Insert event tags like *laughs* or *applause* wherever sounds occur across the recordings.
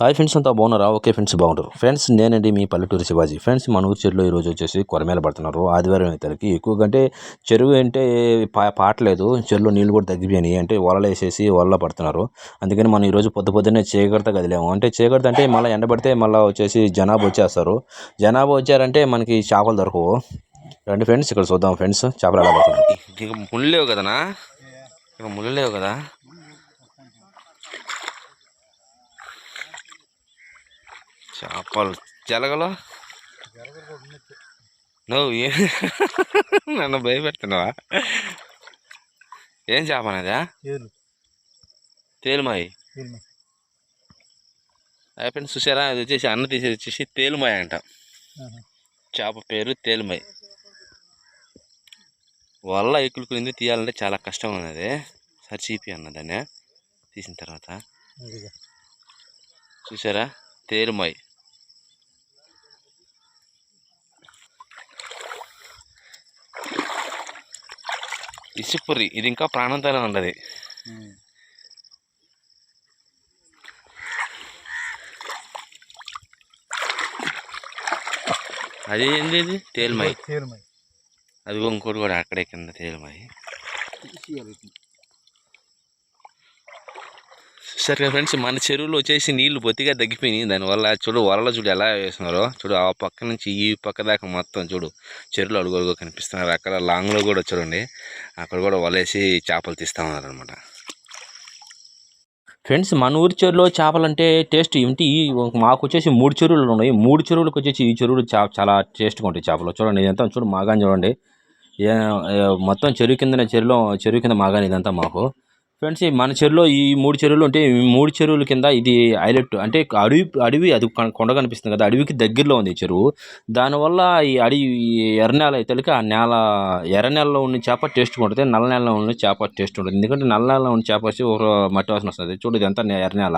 Hi friends అంతా బాగున్నారా? Okay friends బాగుంటారు. ఫ్రెండ్స్ నేనండి మీ పల్లెటూరు శివాజీ. ఫ్రెండ్స్ మన ఊరు చెరువులో ఈరోజు వచ్చేసి కొరమేల పడుతున్నారు. ఆదివారం అయితే ఎక్కువగా అంటే చెరువు అంటే పా పాటలేదు చెరువులో నీళ్ళు కూడా తగ్గిపోయినాయి. అంటే వలలు వేసేసి వలలు పడుతున్నారు. అందుకని మనం ఈరోజు పొద్దు పొద్దున్నే చీకడత కదిలేము. అంటే చీకటితో అంటే మళ్ళీ ఎండబడితే మళ్ళీ వచ్చేసి జనాభా వచ్చేస్తారు. జనాభా వచ్చారంటే మనకి చేపలు దొరకవు. రండి ఫ్రెండ్స్ ఇక్కడ చూద్దాం. ఫ్రెండ్స్ చేపలు ఎలా పడుతున్నారు ఇక ముళ్ళు లేవు కదనా? ఇక ముళ్ళు లేవు కదా? చేపలు జలగలు? నువ్వు ఏ నన్ను భయపెడుతున్నావా? ఏం చేప అనేది తేలు. తేలుమాయి తేలు అయిపోయింది చూసారా? అది వచ్చేసి అన్న తీసేది వచ్చేసి తేలుమాయ అంట. చేప పేరు తేలుమాయి వల్ల ఎక్కులుకునింది తీయాలంటే చాలా కష్టం ఉన్నది. సరి చీపి అన్న దాన్ని తీసిన తర్వాత. చూసారా? తేలుమాయి ఇసుపురి. ఇది ఇంకా ప్రాణంతోనే ఉండదు అది ఏంది ఇది? తేలుమాయి అది ఇంకోటి కూడా అక్కడే కింద తేలుమాయి సరే కదా ఫ్రెండ్స్ మన చెరువులో వచ్చేసి నీళ్ళు బొత్తిగా తగ్గిపోయినాయి. దానివల్ల చూడు వలలో చూడు ఎలా వేస్తున్నారో. చూడు ఆ పక్క నుంచి ఈ పక్క దాకా మొత్తం చూడు చెరువులు అడుగు కనిపిస్తున్నారు. అక్కడ లాంగ్లో కూడా చూడండి. అక్కడ కూడా వలేసి చేపలు తీస్తా ఉన్నారు అనమాట ఫ్రెండ్స్ మన ఊరి చెరువులో చేపలు అంటే టేస్ట్ ఏంటి ఈ- మాకు వచ్చేసి మూడు చెరువులు ఉన్నాయి. మూడు చెరువులకు వచ్చేసి ఈ చెరువులు చా- చాలా టేస్ట్గా ఉంటాయి చేపలు. చూడండి ఇదంతా చూడు మాగాని చూడండి. మొత్తం చెరువు కింద చెరువులో చెరువు కింద మాగాని ఇదంతా మాకు. ఫ్రెండ్స్ ఈ మన చెరువులో ఈ మూడు చెరువులు ఉంటే ఈ మూడు చెరువుల కింద ఇది హైలైట్. అంటే అడవి అడవి అది కొండ కనిపిస్తుంది కదా అడవికి దగ్గరలో ఉంది ఈ చెరువు. దానివల్ల ఈ అడవి ఈ ఎర్ర నేల అయితే ఆ నేల ఎర్ర నేలలో ఉన్న చేప టేస్ట్ ఉంటుంది నల్ల నేలలో ఉన్న చేప టేస్ట్ ఉంటుంది. ఎందుకంటే నల్ల నేలలో ఉన్న చేప వచ్చి ఒక మట్టి వాసన వస్తుంది. చూడు ఇదంతా ఎర్ర నేల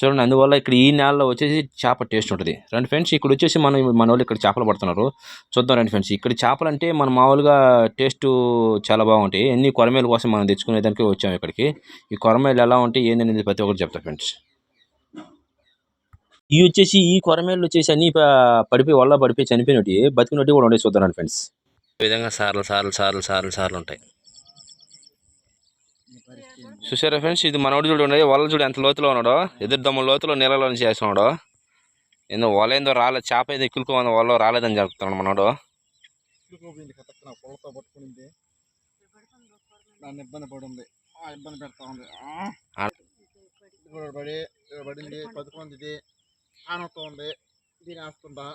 చూడండి అందువల్ల ఇక్కడ ఈ నేలలో వచ్చేసి చేప టేస్ట్ ఉంటుంది. రండి ఫ్రెండ్స్ ఇక్కడ వచ్చేసి మనం మన వాళ్ళు ఇక్కడ చేపలు పడుతున్నారు. చూద్దాం రండి ఫ్రెండ్స్ ఇక్కడ చేపలు అంటే మనం మామూలుగా టేస్ట్ చాలా బాగుంటాయి. ఎన్ని కొరమేల కోసం మనం తెచ్చుకునే దానికి వచ్చాము ఇక్కడికి. ఈ కొరమేలు ఎలా ఉంటాయి ఏందనేది ప్రతి ఒక్కరు చెప్తా ఫ్రెండ్స్ ఇవి వచ్చేసి ఈ కొరమేలు వచ్చేసి అన్ని పడిపోయి వల్ల పడిపోయి చనిపోయినట్టు బతికినట్టు కూడా ఉండే చూద్దాం రండి ఫ్రెండ్స్ ఈ విధంగా సార్లు సార్లు సార్లు సార్లు సార్లు ఉంటాయి. చూసారా ఫ్రెండ్స్ ఇది మనోడు చూడండి వల చూడు ఎంత లోతులో ఉన్నాడో ఎదురు దమ్ము లోతులో నీళ్ళలో నుంచి చేస్తున్నాడు ఏందో వల ఏందో రాలేదు చేప ఏదో ఎక్కువ వల్ల రాలేదని చెప్తున్నాడు మనోడు. ఇబ్బంది పడింది. ఇబ్బంది పెడతా ఉంది. పడి పడింది పదుకుంది ఆనవుతా ఉంది దీని వేస్తుందా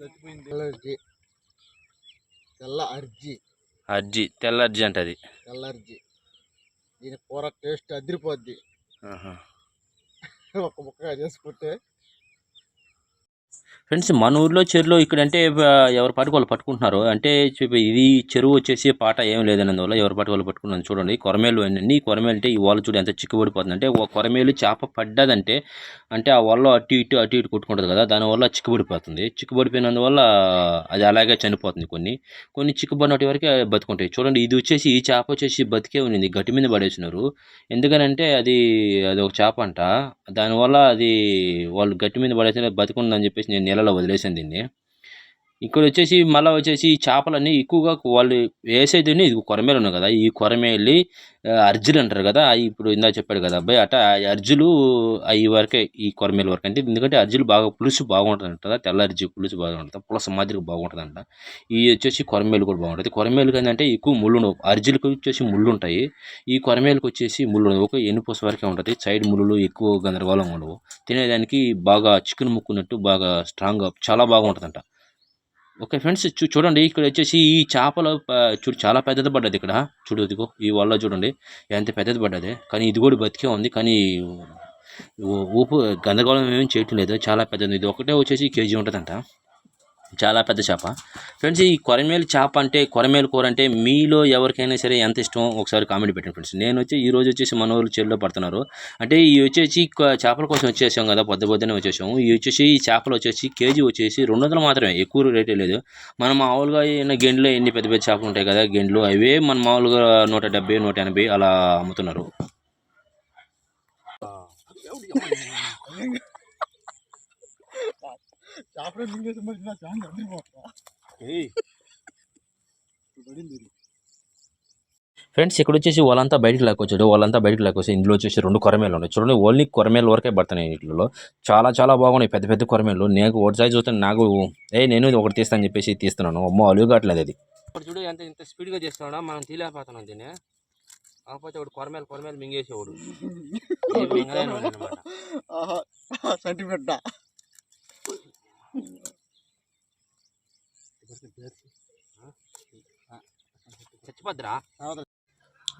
చచ్చిపోయింది. తెల్ల అర్జీ. తెల్ల అర్జీ తెల్ల అర్జీ అంటే అది. తెల్ల అర్జీ. దీని కూర టేస్ట్ అదిరిపోద్ది. ఆహా. ఒక ముక్కగా చేసుకుంటే ఫ్రెండ్స్ మన ఊర్లో చెరువులో ఇక్కడ అంటే ఎవరు ఎవరి పాటికి వాళ్ళు పట్టుకుంటున్నారు. అంటే ఇది చెరువు వచ్చేసి పాట ఏం లేదన్నందువల్ల ఎవరు పాటి వాళ్ళు పట్టుకున్నాను చూడండి కొరమేలు అన్నీ కొరమేలు అంటే ఈ వాళ్ళు చూడు ఎంత చిక్కుబడిపోతుంది అంటే ఒక కొరమేలు చేప పడ్డదంటే అంటే ఆ వల్ల అటు ఇటు అటు ఇటు కొట్టుకుంటుంది కదా దానివల్ల చిక్కుబడిపోతుంది. చిక్కుబడిపోయినందువల్ల అది అలాగే చనిపోతుంది కొన్ని. కొన్ని చిక్కుబడినటి వరకే బతుకుంటాయి. చూడండి ఇది వచ్చేసి ఈ చేప వచ్చేసి బతికే ఉంది గట్టి మీద పడేసినారు. ఎందుకనంటే అది అది ఒక చేప అంట. దానివల్ల అది వాళ్ళు గట్టి మీద పడేసిన బతుకుందని చెప్పేసి నేను నీళ్ళలో వదిలేసాను దీన్ని ఇక్కడ వచ్చేసి మళ్ళీ వచ్చేసి ఈ చేపలన్నీ ఎక్కువగా వాళ్ళు వేసేది ఇది కొరమేలు ఉన్నాయి కదా. ఈ కొరమేలి అర్జులు అంటారు కదా. ఇప్పుడు ఇందా చెప్పాడు కదా అబ్బాయి. అట ఆ అర్జులు అవి వరకే ఈ కొరమేలు వరకు అంటే ఎందుకంటే అర్జులు బాగా పులుసు బాగుంటుంది అంట తెల్ల అర్జి పులుసు బాగుంటుంది పులస మాదిరి బాగుంటుంది అంట ఈ వచ్చేసి కొరమేలు కూడా బాగుంటుంది. కొరమేలు ఏంటంటే ఎక్కువ ముళ్ళు ఉండవు. అర్జులకు వచ్చేసి ముళ్ళు ఉంటాయి. ఈ కొరమేలకు వచ్చేసి ముళ్ళు ఉండవు. ఒక ఎనుపూస వరకే ఉంటుంది. సైడ్ ముళ్ళు ఎక్కువ గందరగోళంగా ఉండవు. తినేదానికి బాగా చికెన్ ముక్కున్నట్టు బాగా స్ట్రాంగ్గా చాలా బాగుంటుందంట. ఓకే ఫ్రెండ్స్ చూ చూడండి ఇక్కడ వచ్చేసి ఈ చేపలు చూడు చాలా పెద్దది పడ్డది ఇక్కడ. చూడు ఇదిగో ఈ వల్ల చూడండి ఎంత పెద్దది పడ్డది. కానీ ఇది కూడా బతికే ఉంది. కానీ ఊపు గందరగోళం ఏమీ చేయటం లేదు చాలా పెద్దది ఇది ఒకటే వచ్చేసి కేజీ ఉంటుందంట. చాలా పెద్ద చేప. ఫ్రెండ్స్ ఈ కొరమేలు చేప అంటే కొరమేలు కూర అంటే మీలో ఎవరికైనా సరే ఎంత ఇష్టం ఒకసారి కామెంట్ పెట్టండి ఫ్రెండ్స్. నేను వచ్చి ఈ రోజు వచ్చేసి మన ఊరు చెల్లో పడుతున్నారు. అంటే ఈ వచ్చేసి చేపల కోసం వచ్చేసాం కదా పొద్దు పొద్దునే వచ్చేసాము. ఈ వచ్చేసి ఈ చేపలు వచ్చేసి కేజీ వచ్చేసి రెండు వందలు మాత్రమే ఎక్కువ రేటే లేదు. మనం మామూలుగా ఏమైనా గెండ్లు ఎన్ని పెద్ద పెద్ద చేపలు ఉంటాయి కదా గెండ్లు అవే మన మామూలుగా నూట డెబ్బై నూట ఎనభై అలా అమ్ముతున్నారు. చేపలు మింగేసి మరి నా చాలా అదిరిపోతా పడింది ఇది. ఫ్రెండ్స్ ఇక్కడ వచ్చేసి వాళ్ళంతా బయటికి లాక్కొచ్చాడు. వాళ్ళంతా బయటికి లాక్కొచ్చి ఇందులో వచ్చేసి రెండు కొరమేలు ఉన్నాయి. చూడండి ఓన్లీ కొరమేలు వరకే పడుతున్నాయి వీటిలో చాలా చాలా బాగున్నాయి పెద్ద పెద్ద కొరమేలు. నేను ఒకటి సైజ్ చూస్తాను నాకు ఏ నేను ఇది ఒకటి తీస్తాను చెప్పేసి తీస్తున్నాను. అమ్మో అలుగుగాట్లేదు అది. ఇప్పుడు చూడు ఎంత ఇంత స్పీడ్గా చేస్తున్నాడా మనం తీలేకపోతున్నాం దీన్ని. కాకపోతే ఒకటి కొరమేలు కొరమేలు మింగేసేవాడు. *laughs* సెంటిమెంట్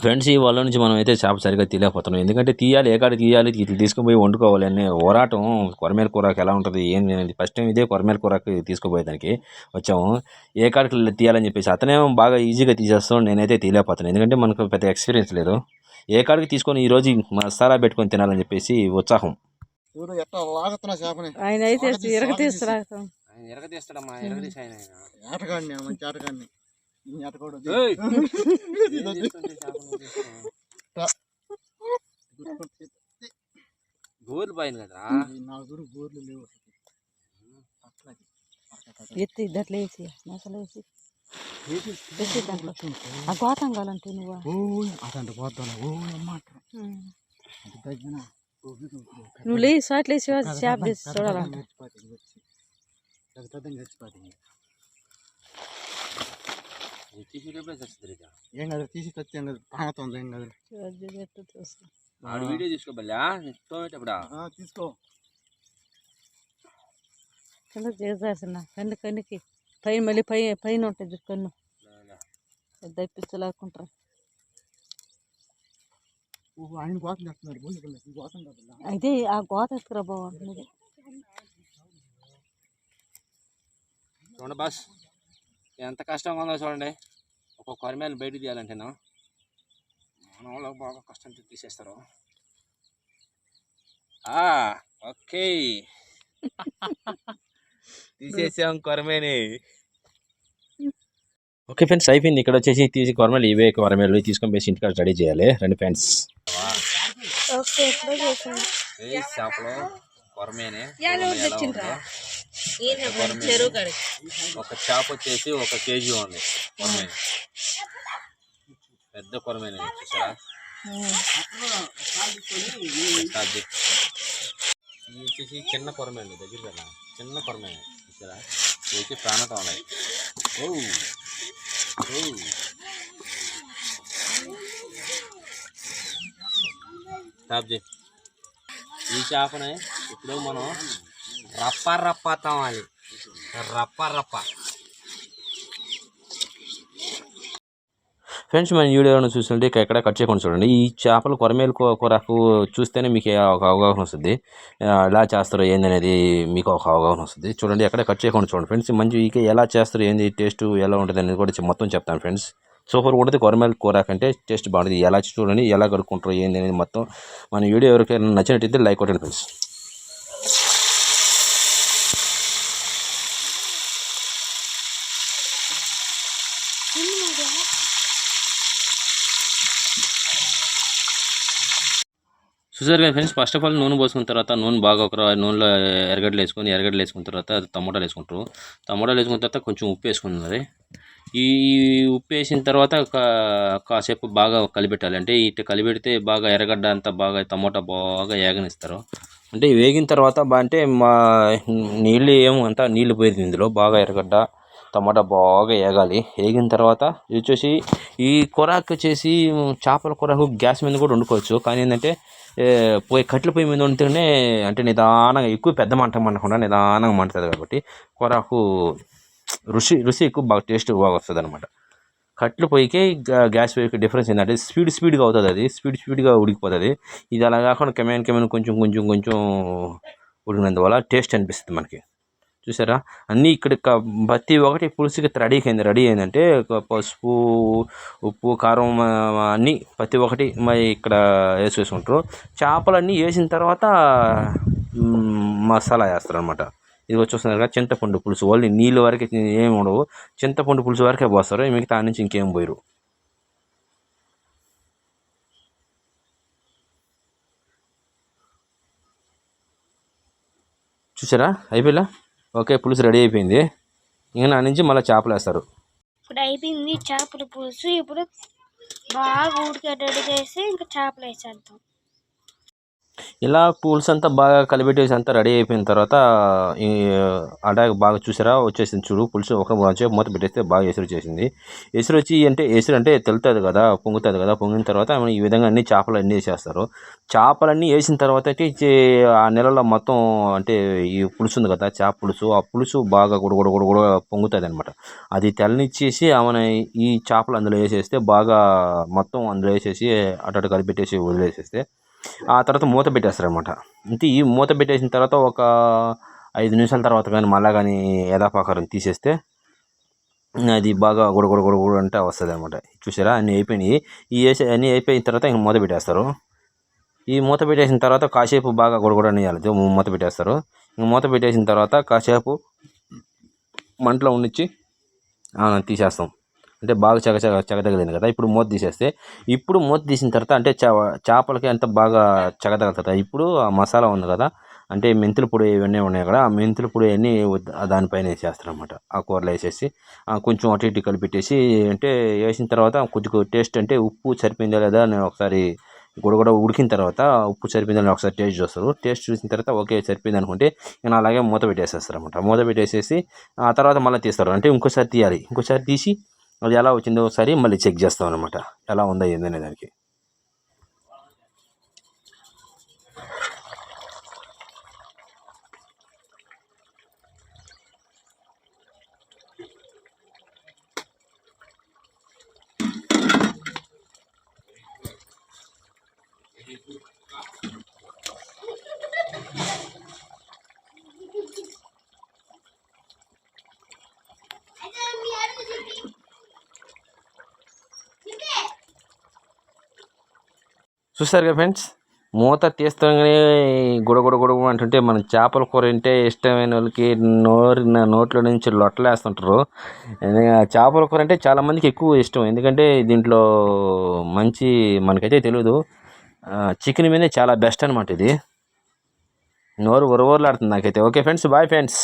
ఫ్రెండ్స్ ఈ వాళ్ళ నుంచి మనం అయితే చేప సరిగా తీయలేకపోతున్నాం. ఎందుకంటే తీయాలి ఏ కాడ తీయాలి ఇట్లా తీసుకుపోయి వండుకోవాలి అనే ఓరాటం కొరమేల కూరకు ఎలా ఉంటుంది ఏం అనేది ఫస్ట్ టైం ఇదే కొరమేల కూరకు తీసుకుపోయేదానికి వచ్చాము. ఏ కాడికి తీయాలని చెప్పేసి అతనే బాగా ఈజీగా తీసేస్తాం నేనైతే తీయలేకపోతున్నాను. ఎందుకంటే మనకు పెద్ద ఎక్స్పీరియన్స్ లేదు. ఏ కాడికి తీసుకొని ఈరోజు మసాలా పెట్టుకొని తినాలని చెప్పేసి ఉత్సాహం. ఆయన అయితే ఏటగాడిని గోర్లు పోయింది కదరా ఈ నా దూరం బోర్లు లేవు అసలు. అట్లాగే. ఎత్తి ఇద్దట్లో వేసి మసాలా వేసి వేసి దాంట్లో ఆ గోతం కావాలంటే నువ్వు ఓ అదంటే పోతాను ఓ అమ్మ అంటారు. అది తగ్గిన నువ్వు లేచి సాట్లు వేసి చేప తీసి చూడాలంట చచ్చిపోతుంది వచ్చి పెద్ద చచ్చిపోతుంది ఏం కదా తీసి తెచ్చి ఏం కదా తాగుతుంది ఏం కదా ఆడు వీడియో తీసుకోబల్లా తోమేటప్పుడా ఆ, తీసుకో కింద చేసేసిన కన్ను కన్నుకి పైన మళ్ళీ పై పైన ఉంటుంది కన్ను పెద్ద పిచ్చలాకుంటారు ఆయన గోతం కదా అయితే ఆ గోత ఎత్తుకురా బాగుంటుంది చూడండి బాస్ ఎంత కష్టంగా ఉందో చూడండి. ఒక కొరమేలు బయటకు తీయాలంటేనా మన వాళ్ళు బాగా కష్టంతో తీసేస్తారు. ఆ, ఓకే. తీసేసాం కొరమేని. ఓకే ఫ్రెండ్స్ అయిపోయింది. ఇక్కడ వచ్చేసి తీసి కొరమేలు ఇవే కొరమేలు. తీసుకొని పోయి ఇంటికాడ రెడీ చేయాలి. రెండు ఫ్రెండ్స్. చేపలు కొరమేనే. ఒక చేప వచ్చేసి ఒక కేజీ ఉంది. కొరమేను పెద్ద కొరమేను చూసారా. ఇది వచ్చేసి చిన్న కొరమేను దగ్గర కదా. చిన్న కొరమేను చూసారా? ఇది ప్రాణత ఉన్నాయి ఓ. ఓ. స్టాప్ చేయి. ఈ చేపని ఇప్పుడు మనం రప్ప రప్ప తమాలి రప్ప రప్ప. ఫ్రెండ్స్ మన వీడియోను చూస్తుంటే ఇక్కడ ఎక్కడ కట్ చేయకుండా చూడండి. ఈ చేపలు కొరమేలు కూ- కూరకు చూస్తేనే మీకు ఒక అవగాహన వస్తుంది. ఎలా చేస్తారో ఏంది అనేది మీకు ఒక అవగాహన వస్తుంది. చూడండి ఎక్కడ కట్ చేయకుండా చూడండి. ఫ్రెండ్స్ మంచి ఇక ఎలా చేస్తారు ఏంది టేస్ట్ ఎలా ఉంటుంది అనేది కూడా మొత్తం చెప్తాను ఫ్రెండ్స్. సూపర్ ఉంటుంది. కొరమేలు కూర కంటే టేస్ట్ బాగుంటుంది. ఎలా చూడండి ఎలా కడుక్కుంటారు ఏంది అనేది మొత్తం మన వీడియో ఎవరికైనా నచ్చినట్టయితే లైక్ కొట్టండి ఫ్రెండ్స్. చూసారు కదా ఫ్రెండ్స్ ఫస్ట్ ఆఫ్ ఆల్ నూనె పోసుకున్న తర్వాత నూనె బాగా ఒక నూనెలో ఎరగడ్డలు వేసుకొని ఎరగడ్డలు వేసుకున్న తర్వాత టమోటాలు వేసుకుంటారు. టమోటాలు వేసుకున్న తర్వాత కొంచెం ఉప్పు వేసుకున్నది ఈ ఉప్పు వేసిన తర్వాత కా- కాసేపు బాగా కలిపెట్టాలి. అంటే ఇటు కలిపెడితే బాగా ఎర్రగడ్డ అంతా బాగా టమోటా బాగా వేగనిస్తారు అంటే వేగిన తర్వాత అంటే మా నీళ్ళు ఏమో అంతా నీళ్ళు పోయింది ఇందులో బాగా ఎర్రగడ్డ. టమాటా బాగా వేగాలి వేగిన తర్వాత ఇది వచ్చేసి ఈ కూరకు వచ్చేసి చేపల కూరకు గ్యాస్ మీద కూడా వండుకోవచ్చు. కానీ ఏంటంటే పోయి కట్టెల పొయ్యి మీద వండితేనే అంటే నిదానంగా ఎక్కువ పెద్ద మంట మండకుండా నిదానంగా మండుతుంది కాబట్టి కూరకు రుచి రుచి ఎక్కువ బాగా టేస్ట్ బాగా వస్తుంది అనమాట కట్టెల పొయ్యికి గ్యాస్ పొయ్యికి డిఫరెన్స్ ఏంటంటే స్పీడ్ స్పీడ్గా అవుతుంది అది. స్పీడ్ స్పీడ్గా ఉడికిపోతుంది. ఇది అలా కాకుండా కెమెన్ కెమెన్ కొంచెం కొంచెం కొంచెం ఉడికినందువల్ల టేస్ట్ అనిపిస్తుంది మనకి. చూసారా? అన్నీ ఇక్కడ ప్రతి ఒక్కటి పులుసుకి రెడీ అయింది. రెడీ అయిందంటే పసుపు ఉప్పు కారం అన్నీ ప్రతి ఒక్కటి మరి ఇక్కడ వేసేసుకుంటారు చేపలన్నీ వేసిన తర్వాత మసాలా వేస్తారు అనమాట ఇది వచ్చేస్తున్నారు కదా చింతపండు పులుసు. ఓన్లీ నీళ్ళు వరకే ఏమి ఉండవు. చింతపండు పులుసు వరకే పోస్తారు. మిగతా నుంచి ఇంకేం పోయరు. చూసారా? అయిపోయిలా ఓకే పులుసు రెడీ అయిపోయింది. ఇంకా నా నుంచి మళ్ళీ చేపలు వేస్తారు. ఇప్పుడు అయిపోయింది చేపల పులుసు. ఇప్పుడు బాగా ఉడికేటట్టు చేసి ఇంకా చేపలు వేసేద్దాం. ఇలా పూల్స్ అంతా బాగా కలిపెట్టేసి అంతా రెడీ అయిపోయిన తర్వాత ఈ అటాక్ బాగా చూసారా? వచ్చేసింది చూడు పులుసు ఒక సేపు మూత పెట్టేస్తే బాగా ఎసురు చేసింది ఎసురు వచ్చి అంటే ఎసురు అంటే తెలుతుంది కదా పొంగుతుంది కదా పొంగిన తర్వాత ఈ విధంగా అన్ని చేపలు అన్నీ వేసేస్తారు. చేపలన్నీ వేసిన తర్వాత ఆ నెలలో మొత్తం అంటే ఈ పులుసు ఉంది కదా చేప పులుసు ఆ పులుసు బాగా గుడ గుడ పొంగుతుంది అనమాట. అది తెల్లనిచ్చేసి ఆమె ఈ చేపలు అందులో వేసేస్తే బాగా మొత్తం అందులో వేసేసి అటు అటు కలిపెట్టేసి వదిలేసేస్తే ఆ తర్వాత మూత పెట్టేస్తారు అనమాట అంటే ఈ మూత పెట్టేసిన తర్వాత ఒక ఐదు నిమిషాల తర్వాత కానీ మళ్ళా కానీ యథాపాకారం తీసేస్తే అది బాగా గుడ గుడ గుడ అంటే వస్తుంది అనమాట చూసారా? అన్నీ అయిపోయినాయి. ఈ వేసే అన్నీ అయిపోయిన తర్వాత ఇంక మూత పెట్టేస్తారు. ఈ మూత పెట్టేసిన తర్వాత కాసేపు బాగా గుడగుడ అనేయాలి మూత పెట్టేస్తారు. ఇంక మూత పెట్టేసిన తర్వాత కాసేపు మంటలో ఉండిచ్చి ఆ, తీసేస్తాం. అంటే బాగా చక చక చకతగలింది కదా ఇప్పుడు మూత తీసేస్తే. ఇప్పుడు మూత తీసిన తర్వాత అంటే చేపలకి అంత బాగా చకతగలుతుంది ఇప్పుడు ఆ మసాలా ఉంది కదా అంటే మెంతుల పొడి ఇవన్నీ ఉన్నాయి కదా ఆ మెంతుల పొడి అన్నీ దానిపైన వేసేస్తారనమాట ఆ కూరలో వేసేసి కొంచెం అటు ఇటు కలిపెట్టేసి అంటే వేసిన తర్వాత కొద్దిగా టేస్ట్ అంటే ఉప్పు సరిపోయిందా లేదా అని ఒకసారి కూడా కూడా ఉడికిన తర్వాత ఉప్పు సరిపోయిందని ఒకసారి టేస్ట్ చూస్తారు. టేస్ట్ చూసిన తర్వాత ఓకే సరిపోయింది అనుకుంటే నేను అలాగే మూత పెట్టేసేస్తారు అనమాట మూత పెట్టేసేసి ఆ తర్వాత మళ్ళీ తీస్తారు. అంటే ఇంకోసారి తీయాలి. ఇంకోసారి తీసి అది ఎలా వచ్చిందో ఒకసారి మళ్ళీ చెక్ చేస్తాం అనమాట ఎలా ఉందా ఏందనే దానికి చూస్తారు ఫ్రెండ్స్? మూత తీస్తాగానే గుడగుడ గుడగుడ అంటుంటే మన చేపల కూర అంటే ఇష్టమైన వాళ్ళకి నోరు నోట్లో నుంచి లొట్టలేస్తుంటారు వేస్తుంటారు. చేపల కూర అంటే చాలామందికి ఎక్కువ ఇష్టం. ఎందుకంటే దీంట్లో మంచి మనకైతే తెలియదు చికెన్ మీదే చాలా బెస్ట్ అనమాట ఇది. నోరు ఉరవరలాడుతుంది నాకైతే. Okay friends bye friends.